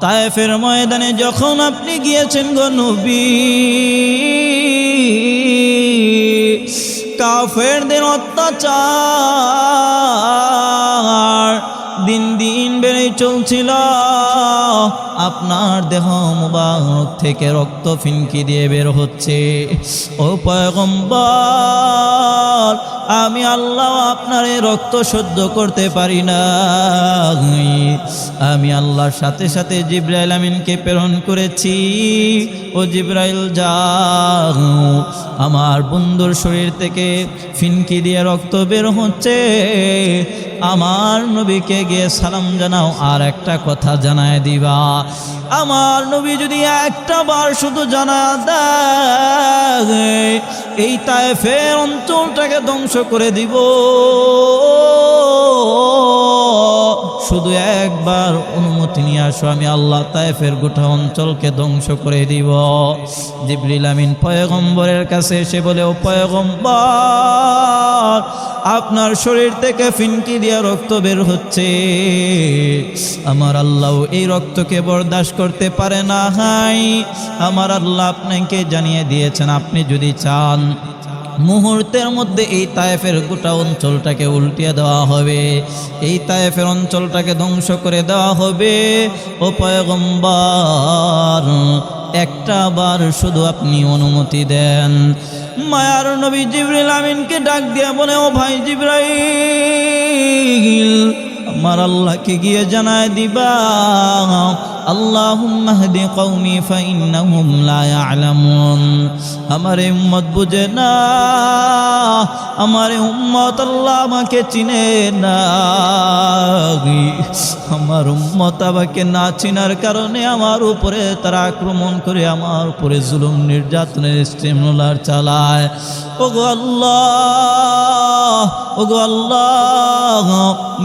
তায়েফের ময়দানে যখন আপনি গিয়েছেন গো নবী কাফেরদের অত্যাচার দিন দিন বেড়ে চলছিল। আপনার দেহ মুবারক থেকে রক্ত ফিনকি দিয়ে বের হচ্ছে। ও পয়গম্বর, আমি আল্লাহ আপনার এই রক্ত সহ্য করতে পারি না আমি আল্লাহর সাথে সাথে জিব্রাইল আমিনকে প্রেরণ করেছি। ও জিব্রাইল, যাও। আমার বন্ধুর শরীর থেকে ফিনকি দিয়ে রক্ত বের হচ্ছে। আমার নবীকে গিয়ে সালাম জানাও, আর একটা কথা জানায় দিবা। আমার নবী যদি একটা বার শুধু জানা দেয়, এই তায়েফের অঞ্চলটাকে ধ্বংস করে দিব। শুধু একবার অনুমতি নিয়ে আসো, আমি আল্লাহ তায়েফের গোটা অঞ্চলকে ধ্বংস করে দিব। জিবরিল আমিন পয়গম্বরের কাছে এসে বলে, ও পয়গম্বর, আপনার শরীর থেকে ফিনকি দিয়া রক্ত বের হচ্ছে। আমার আল্লাহ এই রক্তকে বরদাস্ত করতে পারে না, হাই। আমার আল্লাহ আপনাকে জানিয়ে দিয়েছেন, আপনি যদি চান মুহূর্তের মধ্যে এই তায়েফের গোটা অঞ্চলটাকে উল্টিয়ে দেওয়া হবে। এই তায়েফের অঞ্চলটাকে ধ্বংস করে দেওয়া হবে। ও পয়গম্বর, একটা বার শুধু আপনি অনুমতি দেন। মায়ার নবী জিবরিল আমিনকে ডাক দিয়ে বলে, ও ভাই জিব্রাইল, আমার আল্লাহকে গিয়ে জানায় দিবা। আল্লাহুম্মা হদি কওমি ফাইন্নাহুম লা ইয়ালামুন। আমার উম্মত বুঝে না, আমার উম্মত আল্লাহ আমাকে চিনে না। আমার উম্মত আমাকে না চিনার কারণে আমার উপরে তারা আক্রমণ করে আমার উপরে জুলুম, নির্যাতনের স্টিমুলার চালায়। ওগো আল্লাহ ওগো আল্লাহ,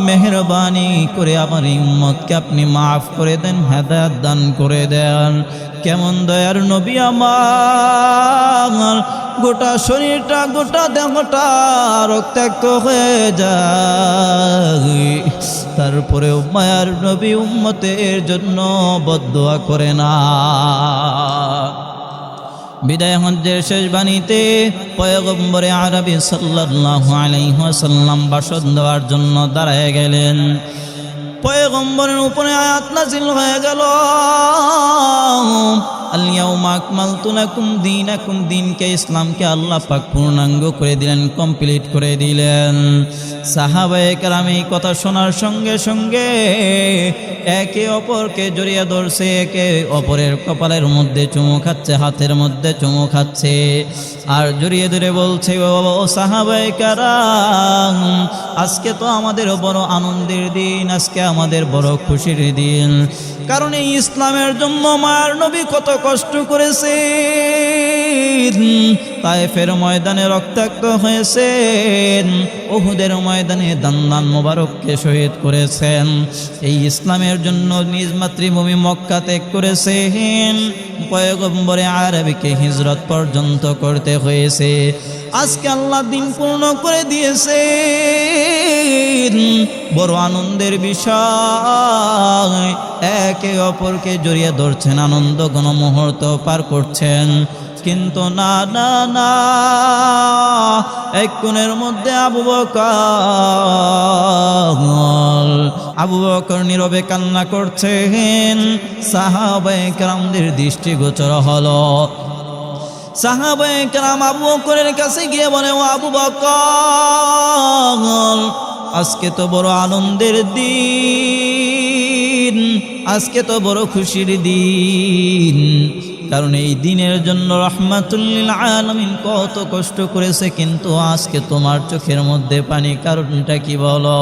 মেহরবানি করে আমার এই উম্মতকে আপনি মাফ করে দেন হেদায়াত দান করে দেন। কেমন দয়ার নবী আমার? গোটা শরীরটা, গোটা দেহটা রক্তাক্ত হয়ে যায়। তারপরেও মায়ার নবী উম্মতের জন্য বদোয়া করে না। বিদায় হজ্জের শেষ বাণীতে পয়গম্বরে আরবি সাল্লাল্লাহু আলাইহি ওয়াসাল্লাম ভাষণ দেওয়ার জন্য দাঁড়ায় গেলেন। পয়গম্বরের উপরে আয়াত নাজিল হয়ে গেল। আলিয়াউমা আকমালতু দিন দীনাকুম, দিনকে, ইসলামকে আল্লাহ পাক পূর্ণাঙ্গ করে দিলেন, কমপ্লিট করে দিলেন। সাহাবায়ে কেরাম এই কথা শোনার সঙ্গে সঙ্গে একে অপরকে জড়িয়ে ধরছে, একে অপরের কপালের মধ্যে চুমু খাচ্ছে, হাতের মধ্যে চুমু খাচ্ছে। আর জড়িয়ে ধরে বলছে, ও সাহাবায়ে কেরাম, আজকে তো আমাদের বড় আনন্দের দিন, আজকে আমাদের বড় খুশির দিন। কারণ এই ইসলামের জন্য মায়ের নবী কত কষ্ট করেছে তায়েফের ময়দানে রক্তাক্ত হয়েছেন ওহুদের ময়দানে দান্দান মোবারককে শহীদ করেছেন। এই ইসলামের জন্য নিজ মাতৃভূমি মক্কা ত্যাগ করেছেন। পয়গম্বরে আরবিকে হিজরত পর্যন্ত করতে হয়েছে। আজকে আল্লাহ দিন পূর্ণ করে দিয়েছে বড় আনন্দের বিষয়। একে অপরকে জড়িয়ে ধরছেন, আনন্দ ঘন মুহূর্ত পার করছেন। কিন্তু না না না। এক কোণের মধ্যে আবু বকর আবু বকর নীরবে কান্না করছেন। সাহাবায়ে কেরামদের দৃষ্টিগোচর হলো। সাহাবায়ে কেরাম আবু বকরের কাছে গিয়ে বলে, ও আবু বকর, আজকে তো বড় আনন্দের দিন, আজকে তো বড় খুশির দিন। কারণ এই দিনের জন্য রহমাতুল্লিল আলমিন কত কষ্ট করেছে, কিন্তু আজকে তোমার চোখের মধ্যে পানি, কারণটা কি বলো?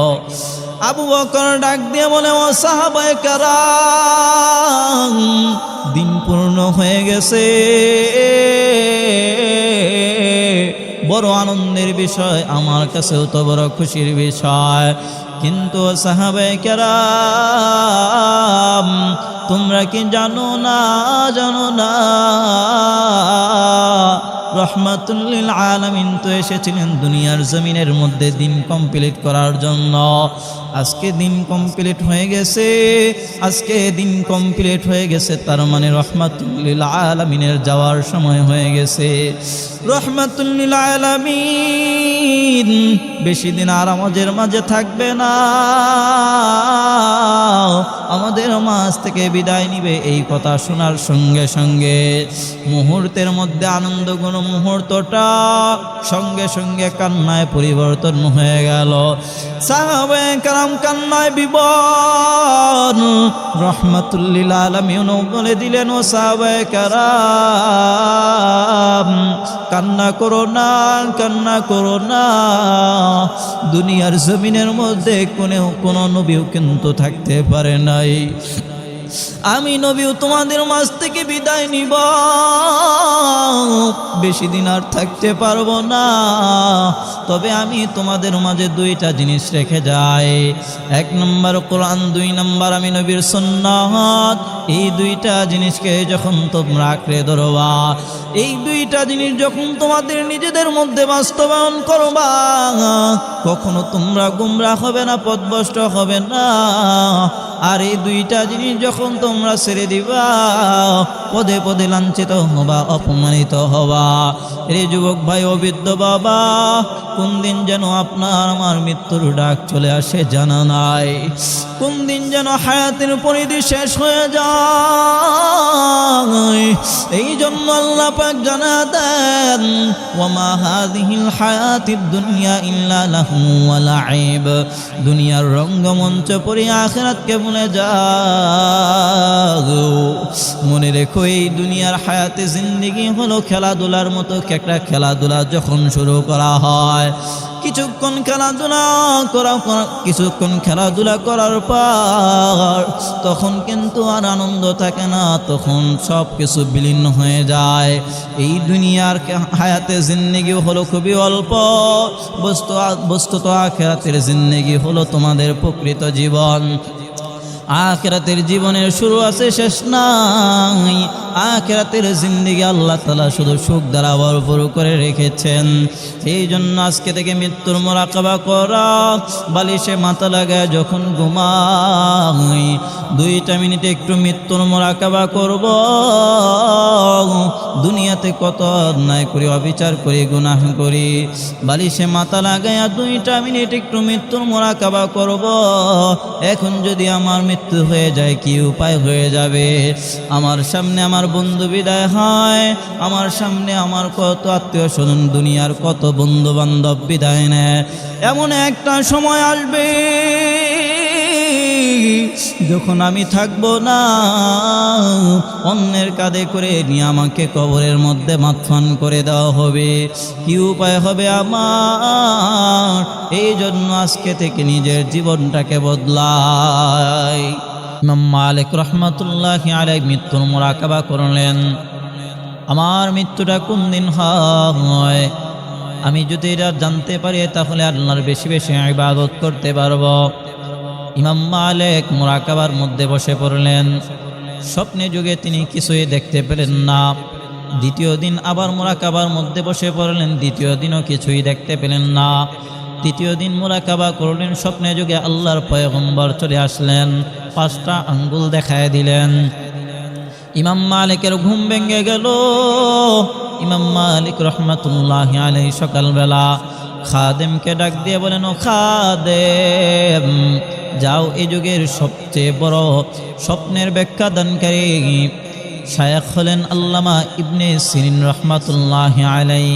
আবু বকর ডাক দিয়ে বলে, ও সাহাবায়ে কারাম, দিন পূর্ণ হয়ে গেছে। বড় আনন্দের বিষয়, আমার কাছেও তো বড় খুশির বিষয়। কিন্তু সাহাবায়ে কেরাম তোমরা কি জানো না জানো না? রহমাতুল্লিল আলামিন তো এসেছিলেন দুনিয়ার জমিনের মধ্যে দিন কমপ্লিট করার জন্য। আজকে দিন কমপ্লিট হয়ে গেছে, আজকে দিন কমপ্লিট হয়ে গেছে, তার মানে রহমাতুল্লিল আলামিনের যাওয়ার সময় হয়ে গেছে। রহমাতুল্লিল আলামিন বেশি দিন আর আমাদের মাঝে থাকবে না। আমাদের মাঝ থেকে বিদায় নিবে এই কথা শোনার সঙ্গে সঙ্গে। মুহূর্তের মধ্যে আনন্দ কোন মুহূর্তটা সঙ্গে সঙ্গে কান্নায় পরিবর্তন হয়ে গেল। কারাম কান্নায় বিবন রহমতুল্লিল আলমিউন বলে দিলেন, ও সাহাবে কারাম, কান্না করো না, কান্না করো না। দুনিয়ার জমিনের মধ্যে কোনো কোনো নবীও কিন্তু থাকতে পারে নাই। আমি নবীও তোমাদের মাঝ থেকে বিদায় নিব। বেশি দিন আর থাকতে পারব না। তবে আমি তোমাদের মাঝে দুইটা জিনিস রেখে যাই। এক নম্বর কোরআন, দুই নম্বর আমি নবীর সন্ন্যত এই দুইটা জিনিসকে যখন তোমরা আঁকড়ে ধরবা, এই দুইটা জিনিস যখন তোমাদের নিজেদের মধ্যে বাস্তবায়ন করবা, কখনো তোমরা গুমরা হবে না পদভষ্ট হবে না। আর এই দুইটা জিনিস যখন তোমরা ছেড়ে দিবা, পদে পদে লাঞ্ছিত হবা, অপমানিত হবা। রে যুবক ভাই অবিদ্য বাবা, কোন দিন যেন আপনার আমার মৃত্যুর ডাক চলে আসে জানা নাই। কোন দিন যেন হায়াতের পরিধি শেষ হয়ে যায়। এই জন্য আল্লাহ পাক জানা দেন ওমা হাদিহিল হায়াতিদ দুনিয়া ইল্লা লাহু ওয়া লাইব দুনিয়ার রঙ্গমঞ্চ পরি আখিরাতকে ভুলে যাও। মনে রেখো, এই দুনিয়ার হায়াতে জিন্দিগি হলো খেলাধুলার মতো একটা খেলাধুলা যখন শুরু করা হয়। কিছুক্ষণ খেলাধুলা করা- কিছুক্ষণ খেলাধুলা করার পর, তখন কিন্তু আর আনন্দ থাকে না, তখন সব কিছু বিলীন হয়ে যায়। এই দুনিয়ার হায়াতে জিন্দেগি হলো খুবই অল্প। বস্তু বস্তুত আখেরাতের জিন্দেগি হলো তোমাদের প্রকৃত জীবন। আখেরাতের জীবনের শুরু আছে, শেষ নাই। আখেরাতের জিন্দিগি আল্লাহ তালা শুধু সুখ দ্বারা ভরপুর করে রেখেছেন। এই জন্য আজকে থেকে মৃত্যুর মোরাকাবা করা, বালিশে মাথা লাগায় যখন ঘুমাই, দুইটা মিনিটে একটু মৃত্যুর মোরাকাবা করব। দুনিয়াতে কত অন্যায় করি, অবিচার করি, গুনাহ করি, বালিশে মাথা লাগাইয়া দুইটা মিনিট একটু মৃত্যুর মোরাকাবা করব। এখন যদি আমার মৃত্যু হয়ে যায়, কি উপায় হয়ে যাবে? আমার সামনে আমার বন্ধু বিদায় হয়, আমার সামনে আমার কত আত্মীয় স্বজন, দুনিয়ার কত বন্ধু বান্ধব বিদায় নেয়। এমন একটা সময় আসবে যখন আমি থাকব না, অন্যের কাঁধে করে নিয়ে আমাকে কবরের মধ্যে মাথফান করে দেওয়া হবে। কি উপায় হবে আমার? এই জন্য আজকে থেকে নিজের জীবনটাকে বদলাই। ইমাম মালিক রহমতুল্লাহ আলাই মৃত্যুর মোরাকাবা করলেন। আমার মৃত্যুটা কোন দিন হয়? আমি যদি এটা জানতে পারি, তাহলে আল্লাহর বেশি বেশি ইবাদত করতে পারব। ইমাম মালিক মোরাকাবার মধ্যে বসে পড়লেন। স্বপ্নে যুগে তিনি কিছুই দেখতে পেলেন না। দ্বিতীয় দিন আবার মোরাকাবার মধ্যে বসে পড়লেন, দ্বিতীয় দিনও কিছুই দেখতে পেলেন না। তৃতীয় দিন মোরাকাবা করলেন, স্বপ্নে যুগে আল্লাহর পয়গম্বর চলে আসলেন, পাঁচটা আঙ্গুল দেখায় দিলেন। ইমাম মালিকের ঘুম ভেঙে গেল। ইমাম মালিক রহমতুল্লাহ আলাই সকালবেলা খাদেমকে ডাক দিয়ে বলেন, ও খাদেম যাও এ যুগের সবচেয়ে বড় স্বপ্নের ব্যাখ্যা দানকারী শায়াক হলেন আল্লামা ইবনে সিরিন রহমাতুল্লাহ আলাই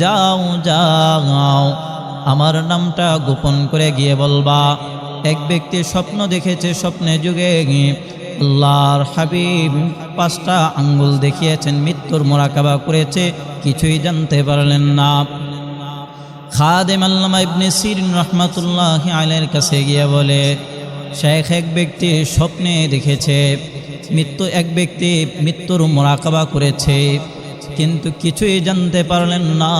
যাও যাও, আমার নামটা গোপন করে গিয়ে বলবা। এক ব্যক্তি স্বপ্ন দেখেছে স্বপ্নে যুগে আল্লাহর হাবিব পাঁচটা আঙ্গুল দেখিয়েছেন, মৃত্যুর মোরাকাবা করেছে, কিছুই জানতে পারলেন না। খাদেম আল্লামা ইবনে সিরিন রহমাতুল্লাহ আলের কাছে গিয়া বলে, শেখ এক ব্যক্তি স্বপ্নে দেখেছে, মৃত্যু এক ব্যক্তি মৃত্যুর মোরাকাবা করেছে, কিন্তু কিছুই জানতে পারলেন না।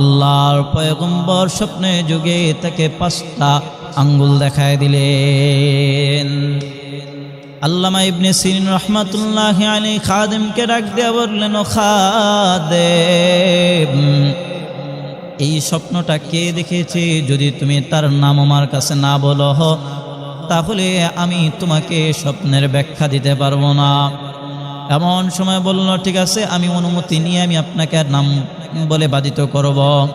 আল্লাহর পয়গম্বর স্বপ্নে যুগে তাকে পাঁচটা আঙ্গুল দেখায় দিলেন। আল্লামা ইবনে সিরিন রহমাতুল্লাহ আলী খাদেমকে ডাক দিয়ে বললেন, ও খাদেম এই স্বপ্নটা কে দেখেছে যদি তুমি তার নাম আমার কাছে না বলো? তাহলে আমি তোমাকে স্বপ্নের ব্যাখ্যা দিতে পারব না। এমন সময় বলল, ঠিক আছে, আমি অনুমতি নিয়ে আমি আপনাকে নাম বলে বাধিত করব।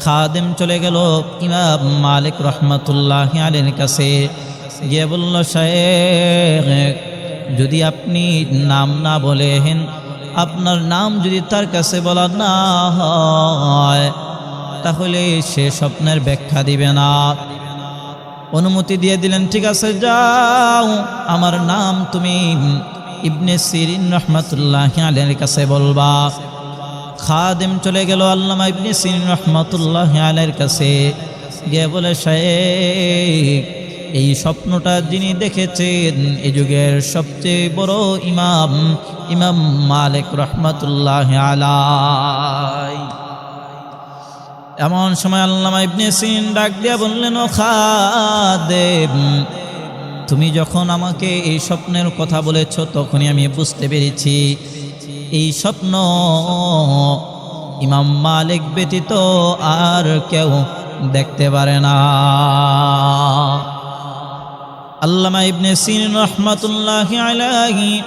খাদেম চলে গেল ইমাম মালিক রহমতুল্লাহ আলীর কাছে। গিয়ে বলল সাহেব যদি আপনি নাম না বলেন, আপনার নাম যদি তার কাছে বলা না হয় তাহলে সে স্বপ্নের ব্যাখ্যা দিবে না। অনুমতি দিয়ে দিলেন, ঠিক আছে, যাও। আমার নাম তুমি ইবনে সিরিন রহমতুল্লাহ আলের কাছে বলবা। খাদেম চলে গেল আল্লামা ইবনে সিরিন রহমতুল্লাহ আলের কাছে। গিয়ে বলে শেখ এই স্বপ্নটা যিনি দেখেছেন এই যুগের সবচেয়ে বড় ইমাম ইমাম মালিক রহমতুল্লাহ আলাই। এমন সময় আল্লামা ইবনে সিন ডাক দিয়া বললেন, ও খাদেম, তুমি যখন আমাকে এই স্বপ্নের কথা বলেছ, তখনই আমি বুঝতে পেরেছি। এই স্বপ্ন ইমাম মালিক ব্যতীত আর কেউ দেখতে পারে না। আল্লামা ইবনে সিন রহমাতুল্লাহ আলাইহি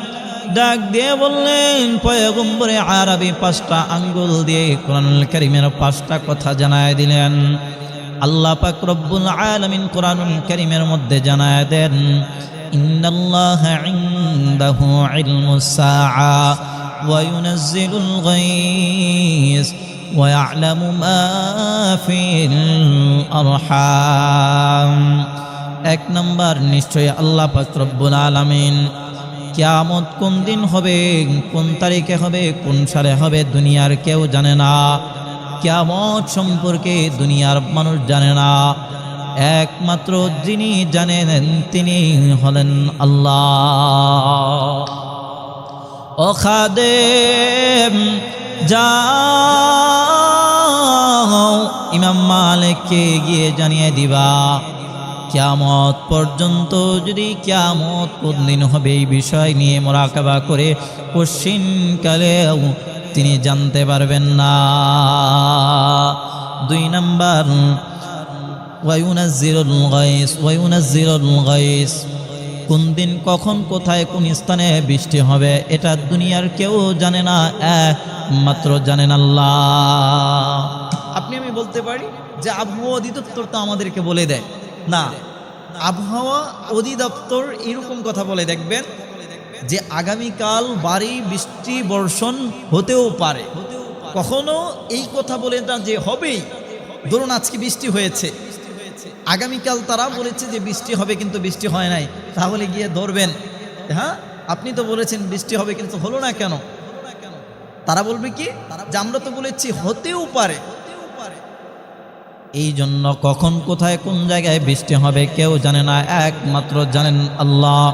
ডাক দিয়ে বললেন পয়গম্বরে আরবি পাঁচটা আঙ্গুল দিয়ে কোরআনুল করিমের পাঁচটা কথা জানায় দিলেন আল্লাহ পাক রব্বুল আলামিন কোরআনুল করিমের মধ্যে জানায় দেন ইন্নাল্লাহ ইনদাহু ইলমুস সাআ ওয়া ইউনাজ্জিলুল গায়স ويعلم ما في الأرحام এক নম্বর নিশ্চয়ই আল্লাহ পাক রব্বুল আলামিন কিয়ামত কোন দিন হবে, কোন তারিখে হবে, কোন সালে হবে, দুনিয়ার কেউ জানে না। কিয়ামত সম্পর্কে দুনিয়ার মানুষ জানে না। একমাত্র যিনি জানেন, তিনি হলেন আল্লাহ। ও খাদেম, যাও, ইমাম মালিককে গিয়ে জানিয়ে দিবা। কিয়ামত পর্যন্ত যদি কিয়ামত কোন দিন হবে এই বিষয় নিয়ে মোরাকাবা করে পশ্চিমকালেও তিনি জানতে পারবেন না। দুই নাম্বার কোন দিন কখন কোথায় কোন স্থানে বৃষ্টি হবে এটা দুনিয়ার কেউ জানে না, একমাত্র জানেন আল্লাহ। আপনি আমি বলতে পারি যে আবহাওয়া অধিদপ্তর তো আমাদেরকে বলে দেয়। না। আবহাওয়া অধিদপ্তর এরকম কথা বলে, দেখবেন যে আগামীকাল বাড়ি বৃষ্টি বর্ষণ হতেও পারে। কখনো এই কথা বলে না যে হবেই। ধরুন আজকে বৃষ্টি হয়েছে। আগামীকাল তারা বলেছে যে বৃষ্টি হবে কিন্তু বৃষ্টি হয় নাই। তাহলে গিয়ে ধরবেন। হ্যাঁ? আপনি তো বলেছেন বৃষ্টি হবে কিন্তু হলো না কেন? তারা বলবে কি? যে আমরা তো বলেছি হতেও পারে। এই জন্য কখন কোথায় কোন জায়গায় বৃষ্টি হবে কেউ জানে না, একমাত্র জানেন আল্লাহ।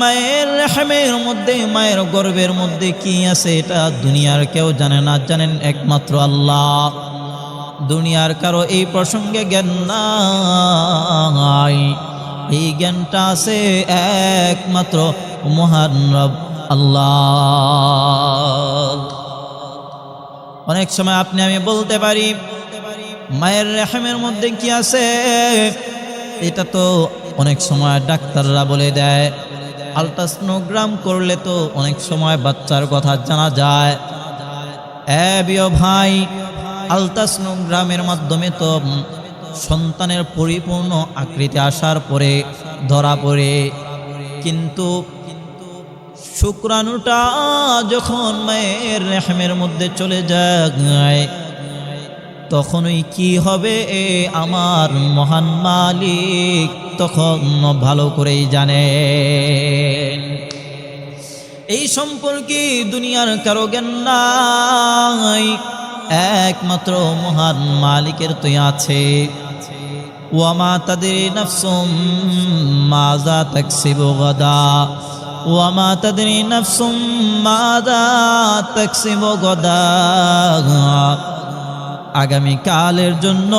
মায়ের রেহমের মধ্যে, মায়ের গর্ভের মধ্যে কি আছে এটা দুনিয়ার কেউ জানে না, জানেন একমাত্র আল্লাহ। দুনিয়ার কারও এই প্রসঙ্গে জ্ঞান নাই। এই জ্ঞানটা আছে একমাত্র মহান রব আল্লাহ। অনেক সময় আপনি, আমি বলতে পারি, মায়ের রেহেমের মধ্যে কি আছে? এটা তো অনেক সময় ডাক্তাররা বলে দেয়, আলট্রাসনোগ্রাম করলে তো অনেক সময় বাচ্চার কথা জানা যায়। ভাই, আলট্রাসনোগ্রামের মাধ্যমে তো সন্তানের পরিপূর্ণ আকৃতি আসার পরে, ধরা পড়ে। কিন্তু শুক্রাণুটা যখন মায়ের রেহমের মধ্যে চলে যায়, তখনই কি হবে আমার মহান মালিক? তখন ভালো করেই জানে। এই সম্পর্কে দুনিয়ার কারও জ্ঞান নাই, একমাত্র মহান মালিকের তুই আছে। ওয়ামা তাদের নফসুম মাজা তকসিব গদা। ওয়ামা তাদের নফসুম মাজা তকসিব গদা আগামী কালের জন্য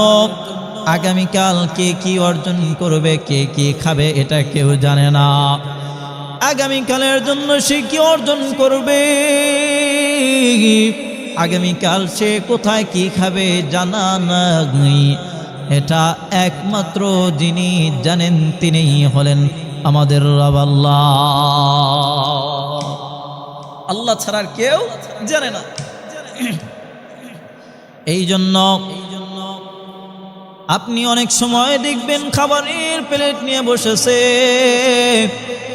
আগামীকাল কে কি অর্জন করবে, কে কি খাবে, এটা কেউ জানে না। আগামীকালের জন্য সে কি অর্জন করবে? আগামীকাল সে কোথায় কি খাবে জানা নাই। এটা একমাত্র যিনি জানেন তিনি হলেন আমাদের রব আল্লাহ আল্লাহ ছাড়া আর কেউ জানে না এই জন্য আপনি অনেক সময় দেখবেন খাবারের প্লেট নিয়ে বসেছে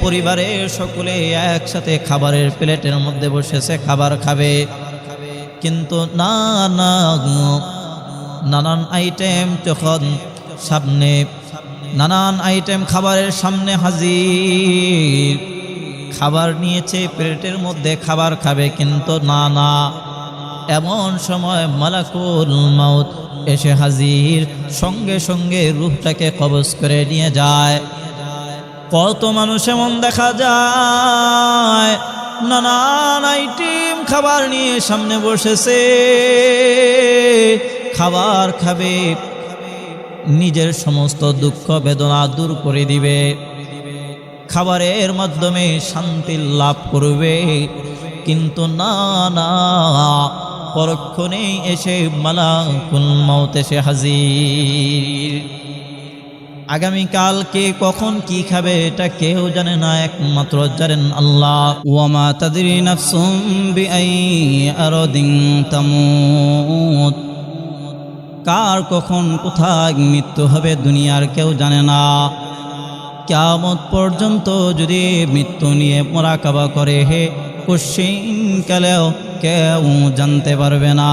পরিবারের সকলে একসাথে খাবারের প্লেটের মধ্যে বসেছে খাবার খাবে কিন্তু না নানান আইটেম যখন সামনে নানান আইটেম খাবারের সামনে হাজির। খাবার নিয়েছে, প্লেটের মধ্যে খাবার খাবে, কিন্তু না না। এমন সময় মালাকুল মাউত এসে হাজির, সঙ্গে সঙ্গে রূপটাকে কবজ করে নিয়ে যায়। কত মানুষ এমন দেখা যায়, নানান আইটেম খাবার নিয়ে সামনে বসেছে। খাবার খাবে নিজের সমস্ত দুঃখ বেদনা দূর করে দিবে। খাবারের মাধ্যমে শান্তি লাভ করবে। কিন্তু না না পরক্ষণেই এসে মালা মালাকুল মাউত এসে হাজির। আগামীকাল কে কখন কি খাবে এটা কেউ জানে না, একমাত্র জানেন আল্লাহ। ওয়ামা তাদরি নাফসুম বিআই আরদিন তামুত। কার কখন কোথায় মৃত্যু হবে দুনিয়ার কেউ জানে না। কেমন পর্যন্ত যদি মৃত্যু নিয়ে মোরাকাবা করে, হে কালেও কেউ জানতে পারবে না।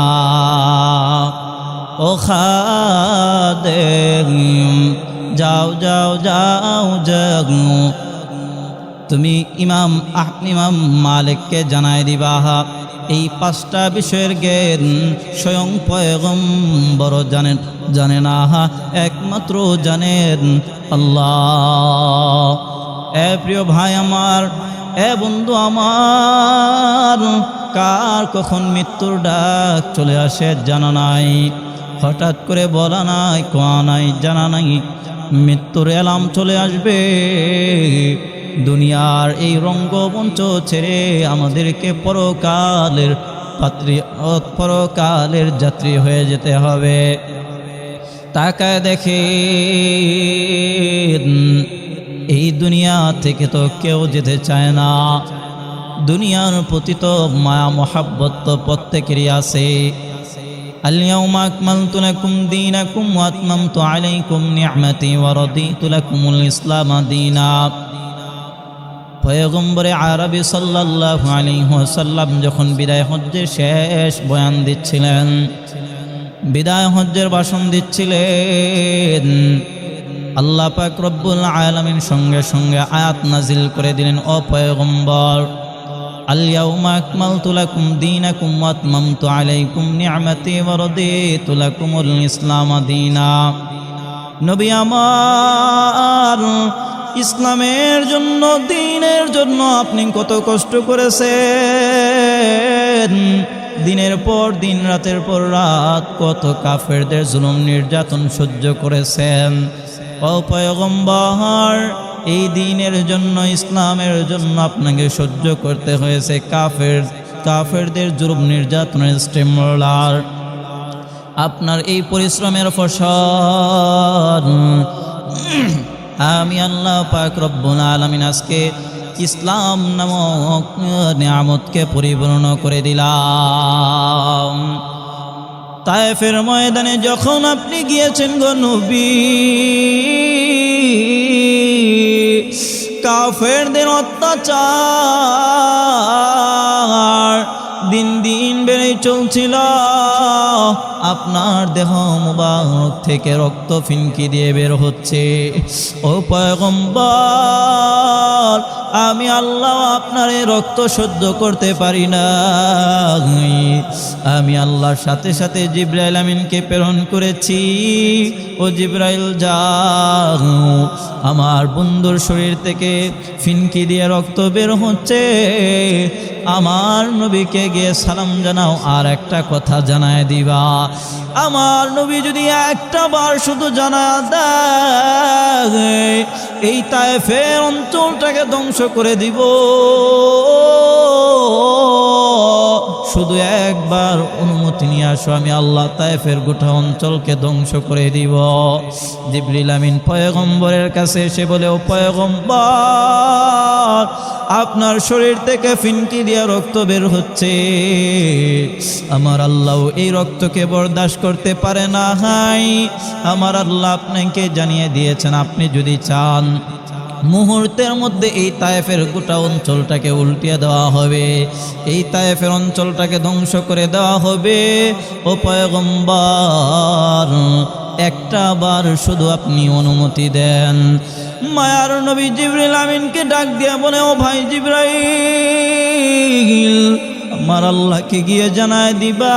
ও খাদে যাও যাও যাও যাও তুমি ইমাম আহ, ইমাম মালিককে জানাই দিবা। এই পাঁচটা বিষয়ের জ্ঞান স্বয়ং পয়গম্বর জানেন জানে না, একমাত্র জানেন আল্লাহ। এ প্রিয় ভাই আমার, এ বন্ধু আমার, কার কখন মৃত্যুর ডাক চলে আসে জানা নাই। হঠাৎ করে বলা নাই, কোয়া নাই, জানা নাই, মৃত্যুর এলাম চলে আসবে। দুনিয়ার এই রঙ্গমঞ্চ ছেড়ে আমাদেরকে পরকালের পাত্রী পরকালের যাত্রী হয়ে যেতে হবে তাকায় দেখে এই দুনিয়া থেকে তো কেউ যেতে চায় না দুনিয়ার প্রতি তো মায়া মহাব্বত তো প্রত্যেকেরই আছে اليوم أكملت لكم دينكم وأتممت عليكم نعمتي ورضيت لكم الإسلام دينا পয়গম্বরে আরবি সাল্লাহ আলিহাসাল্লাম যখন বিদায় হজ্জের শেষ বয়ান দিচ্ছিলেন, বিদায় হজ্জের ভাষণ দিচ্ছিলেন, আল্লাহ পাক রব্বুল আলমীর সঙ্গে সঙ্গে আয়াত নাজিল করে দিলেন অপয়গম্বর আলিয়াউমা আকমাল তুলাকুম দিন আকুম আতমাম তু আলাইকুম নিয়ামতি বরদে তুলাকুমুল ইসলাম দিনা। নবী আমার ইসলামের জন্য, দিনের জন্য আপনি কত কষ্ট করেছেন? দিনের পর দিন, রাতের পর রাত কত কাফেরদের জুলুম নির্যাতন সহ্য করেছেন? অপয়গম্বর এই দিনের জন্য, ইসলামের জন্য আপনাকে সহ্য করতে হয়েছে কাফের, কাফেরদের জুলুম নির্যাতনের স্টেমলার। আপনার এই পরিশ্রমের ফসল। আমি আল্লাহ পাক রব্বুল আলমিন আজকে ইসলাম নামক নিয়ামতকে পরিপূর্ণ করে দিলাম। তায়েফের ময়দানে যখন আপনি গিয়েছেন গো কাফেরদের অত্যাচার দিন দিন বেড়ে চলছিল। আপনার দেহ মুবারক থেকে রক্ত ফিনকি দিয়ে বের হচ্ছে। ও পয়গম্বর, আমি আল্লাহ আপনার এই রক্ত সহ্য করতে পারি না আমি আল্লাহর সাথে সাথে জিব্রাইল আমিনকে প্রেরণ করেছি। ও জিব্রাইল, যাও। আমার বন্ধুর শরীর থেকে ফিনকি দিয়ে রক্ত বের হচ্ছে। আমার নবীকে গিয়ে সালাম জানাও আর একটা কথা জানায় দিবা। আমার নবী যদি একটা বার শুধু জানা দেয়, এই তায়েফের অঞ্চলটাকে ধ্বংস করে দিব। শুধু একবার অনুমতি নিয়ে আসো, আমি আল্লাহ তায়েফের গোটা অঞ্চলকে ধ্বংস করে দিব। জিবরিল আমিন পয়গম্বরের কাছে এসে বলে, ও পয়গম্বর, আপনার শরীর থেকে ফিনকি দিয়া রক্ত বের হচ্ছে। আমার আল্লাহ এই রক্তকে বরদাস্ত করতে পারে না হাই আমার আল্লাহ আপনাকে জানিয়ে দিয়েছেন, আপনি যদি চান মুহূর্তের মধ্যে এই তায়েফের গোটা অঞ্চলটাকে উল্টিয়ে দেওয়া হবে। এই তায়েফের অঞ্চলটাকে ধ্বংস করে দেওয়া হবে। ও পয়গম্বর, একটা বার শুধু আপনি অনুমতি দেন। মায়ার নবী জিবরিল আমিনকে ডাক দিয়া বলে, ও ভাই জিব্রাইল, আমার আল্লাহকে গিয়ে জানায় দিবা।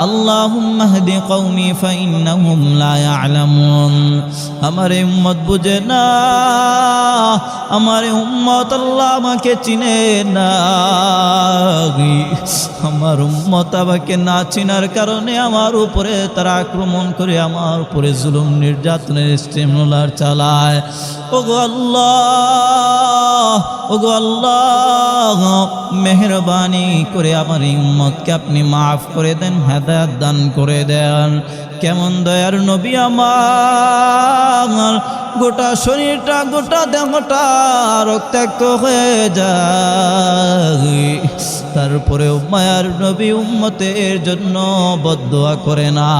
اللهم اهد قومي فإنهم لا يعلمون আমার এই উম্মত বুঝে না আমার এই উম্মত আল্লাহ আমাকে চিনে না আমার উম্মত আমাকে না চিনার কারণে আমার উপরে তারা আক্রমণ করে আমার উপরে জুলুম নির্যাতনের স্টিমুলার চালায় ওগো আল্লাহ ওগো আল্লাহ মেহরবানি করে আমার এই উম্মতকে আপনি মাফ করে দেন হেদায়াত দান করে দেন। কেমন দয়ার নবী আমার, গোটা শরীরটা, গোটা দেহটা রক্তাক্ত হয়ে যায়। তারপরেও মায়ার নবী উম্মতের জন্য বদোয়া করে না।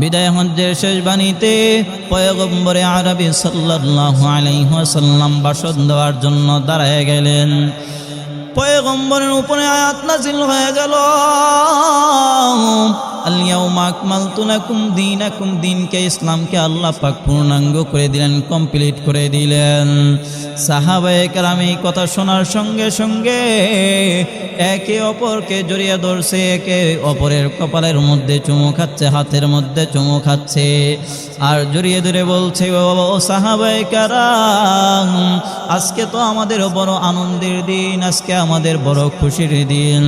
বিদায় হজ্জের শেষ বাণীতে পয়গম্বরে আরবি সাল্লাল্লাহু আলাইহি ওয়াসাল্লাম ভাষণ দেওয়ার জন্য দাঁড়ায় গেলেন। পয়গম্বরের উপরে আয়াত নাজিল হয়ে গেল। আলিয়াউমা আকমালতু লাকুম দীনাকুম, দিনকে, ইসলামকে আল্লাহ পাক পূর্ণাঙ্গ করে দিলেন, কমপ্লিট করে দিলেন। সাহাবায়ে কেরাম এই কথা শোনার সঙ্গে সঙ্গে একে অপরকে জড়িয়ে ধরছে, একে অপরের কপালের মধ্যে চুমু খাচ্ছে, হাতের মধ্যে চুমু খাচ্ছে। আর জড়িয়ে ধরে বলছে, ও সাহাবায়ে কেরাম, আজকে তো আমাদের বড় আনন্দের দিন, আজকে আমাদের বড় খুশির দিন।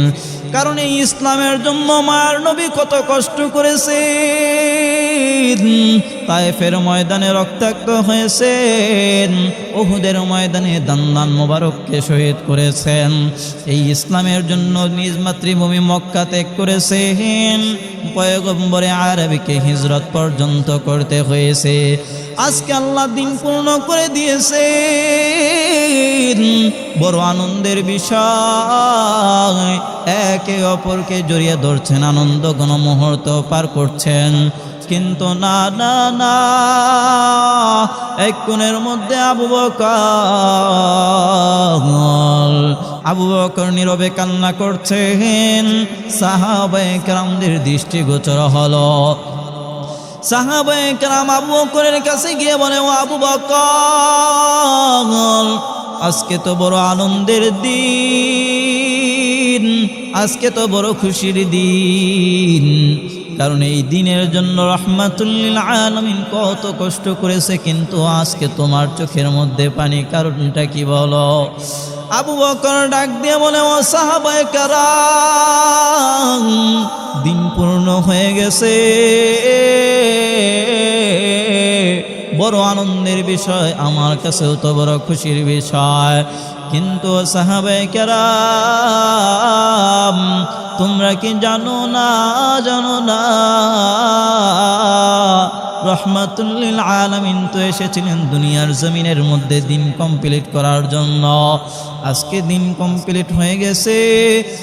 কারণ এই ইসলামের জন্য মায়ের নবী কত কষ্ট করেছে। তায়েফের ময়দানে রক্তাক্ত হয়েছেন ওহুদের ময়দানে দান্দান মোবারককে শহীদ করেছেন। এই ইসলামের জন্য নিজ মাতৃভূমি মক্কা ত্যাগ করেছেন। পয়গম্বরে আরবিকে হিজরত পর্যন্ত করতে হয়েছে। আজকে আল্লাহ দিন পূর্ণ করে দিয়েছে বড় আনন্দের বিষয়। একে অপরকে জড়িয়ে ধরছেন, আনন্দ গণমুহূর্ত পার করছেন। কিন্তু না না না, এক কোণের মধ্যে আবু বকর আবু বকর নীরবে কান্না করছেন। সাহাবায়ে কেরামদের দৃষ্টিগোচর হলো। সাহাবায়ে কেরাম আবু বকরের কাছে গিয়ে বলে, ও আবু বকর, আজকে তো বড় আনন্দের দিন, আজকে তো বড় খুশির দিন। কারণ এই দিনের জন্য রহমাতুল্লিল আলমিন কত কষ্ট করেছে, কিন্তু আজকে তোমার চোখের মধ্যে পানি, কারণটা কি বলো? আবু বকর ডাক দিয়ে বলে, ও সাহাবায়ে কারাম, দিন পূর্ণ হয়ে গেছে। বড় আনন্দের বিষয়, আমার কাছেও তো বড় খুশির বিষয়। কিন্তু সাহাবে কেরাম, তোমরা কি জানো না জানো না? রহমাতুল্লিল আলামিন তো এসেছিলেন দুনিয়ার জমিনের মধ্যে দিন কমপ্লিট করার জন্য। আজকে দিন কমপ্লিট হয়ে গেছে।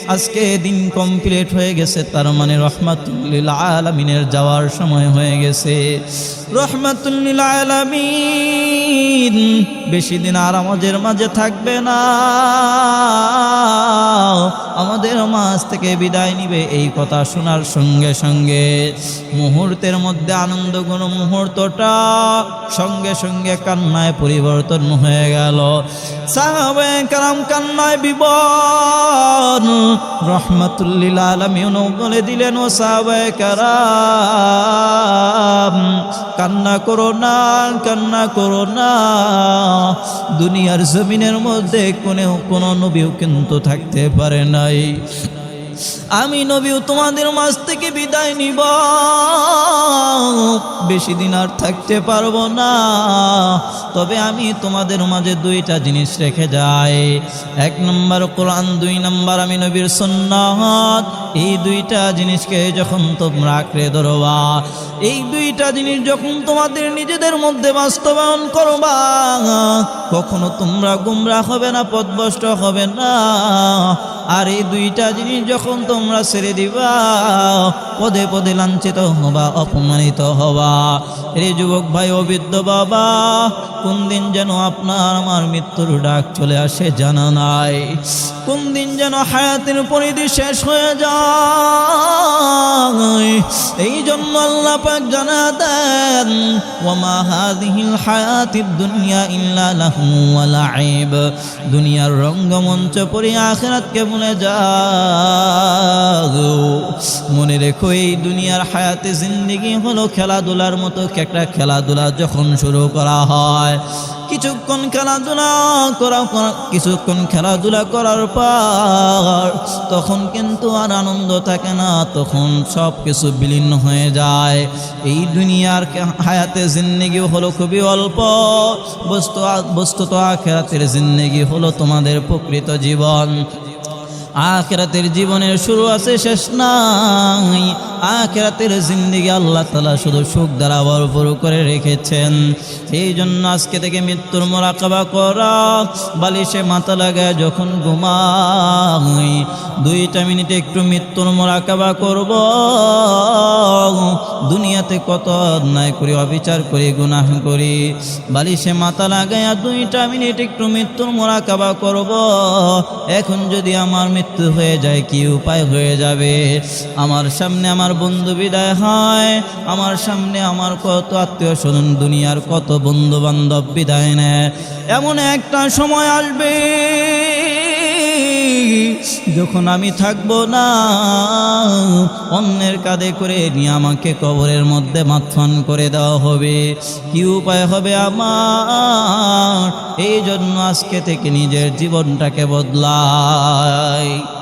আজকে দিন কমপ্লিট হয়ে গেছে, তার মানে রহমাতুল্লিল আলামিনের যাওয়ার সময় হয়ে গেছে। রহমাতুল্লিল আলামিন, বেশি দিন আর আমাদের মাঝে থাকবে না। আমাদের মাঝ থেকে বিদায় নিবে এই কথা শোনার সঙ্গে সঙ্গে। মুহূর্তের মধ্যে আনন্দ গুণ মুহূর্তটা সঙ্গে সঙ্গে কান্নায় পরিবর্তন হয়ে গেল। কান্নায় বিবন রহমতুল্লিল আলমিন বলে দিলেন, ও সাহাবে কারাম, কান্না করো না, কান্না করো না। দুনিয়ার জমিনের মধ্যে কোনো কোনো নবীও কিন্তু থাকতে পারে নাই। আমি নবীও তোমাদের মাঝ থেকে বিদায় নিব। বেশি দিন আর থাকতে পারব না। তবে আমি তোমাদের মাঝে দুইটা জিনিস রেখে যাই। এক নম্বর কোরআন, দুই নম্বর আমি নবীর সুন্নাত। এই দুইটা জিনিসকে যখন তোমরা আঁকড়ে ধরবা, এই দুইটা জিনিস যখন তোমাদের নিজেদের মধ্যে বাস্তবায়ন করবা, কখনো তোমরা গুমরা হবে না পদভষ্ট হবে না। আর এই দুইটা জিনিস যখন তোমরা ছেড়ে দিবা, পদে পদে লাঞ্ছিত হবা, অপমানিত হবা। রে যুবক ভাই অবিদ্য বাবা, কোন দিন যেন আপনার আমার মৃত্যুর ডাক চলে আসে জানা নাই? কোন দিন যেন হায়াতের পরিধি শেষ হয়ে যায়? এই জন্য আল্লাহ পাক জানা দেন ওমা হাদিহিল হায়াতিদ দুনিয়া ইল্লা লাহু ওয়া লাইব দুনিয়ার রঙ্গমঞ্চ পরি আখিরাতকে ভুলে যাও। মনে রেখো, এই দুনিয়ার হায়াতে জিন্দেগি হলো খেলাধুলার মতো একটা খেলাধুলা যখন শুরু করা হয়। কিছুক্ষণ খেলাধুলা করা কিছুক্ষণ খেলাধুলা করার পর, তখন কিন্তু আর আনন্দ থাকে না, তখন সব কিছু বিলীন হয়ে যায়। এই দুনিয়ার হায়াতে জিন্দেগি হলো খুবই অল্প। বস্তু বস্তুত আখেরাতের জিন্দেগি হলো তোমাদের প্রকৃত জীবন। আখেরাতের জীবনের শুরু আছে, শেষ নাই। আখেরাতের জিন্দিগি আল্লাহ তালা শুধু সুখ দ্বারা ভরপুর করে রেখেছেন। এই জন্য আজকে থেকে মৃত্যুর মোরাকাবা করা, বালিশে মাথা লাগায় যখন ঘুমাই, দুইটা মিনিটে একটু মৃত্যুর মোরাকাবা করব। দুনিয়াতে কত অন্যায় করি, অবিচার করি, গুনাহ করি, বালিশে মাথা লাগাইয়া দুইটা মিনিট একটু মৃত্যুর মোরাকাবা করব। এখন যদি আমার মৃত্যু হয়ে যায়, কি উপায় হয়ে যাবে? আমার সামনে আমার বন্ধু বিদায় হয়, আমার সামনে আমার কত আত্মীয় স্বজন, দুনিয়ার কত বন্ধু বান্ধব বিদায় নেয়। এমন একটা সময় আসবে যখন আমি থাকব না, অন্যের কাঁধে করে নিয়ে আমাকে কবরের মধ্যে মাথান করে দেওয়া হবে। কি উপায় হবে আমার? এই জন্য আজকে থেকে নিজের জীবনটাকে বদলাই।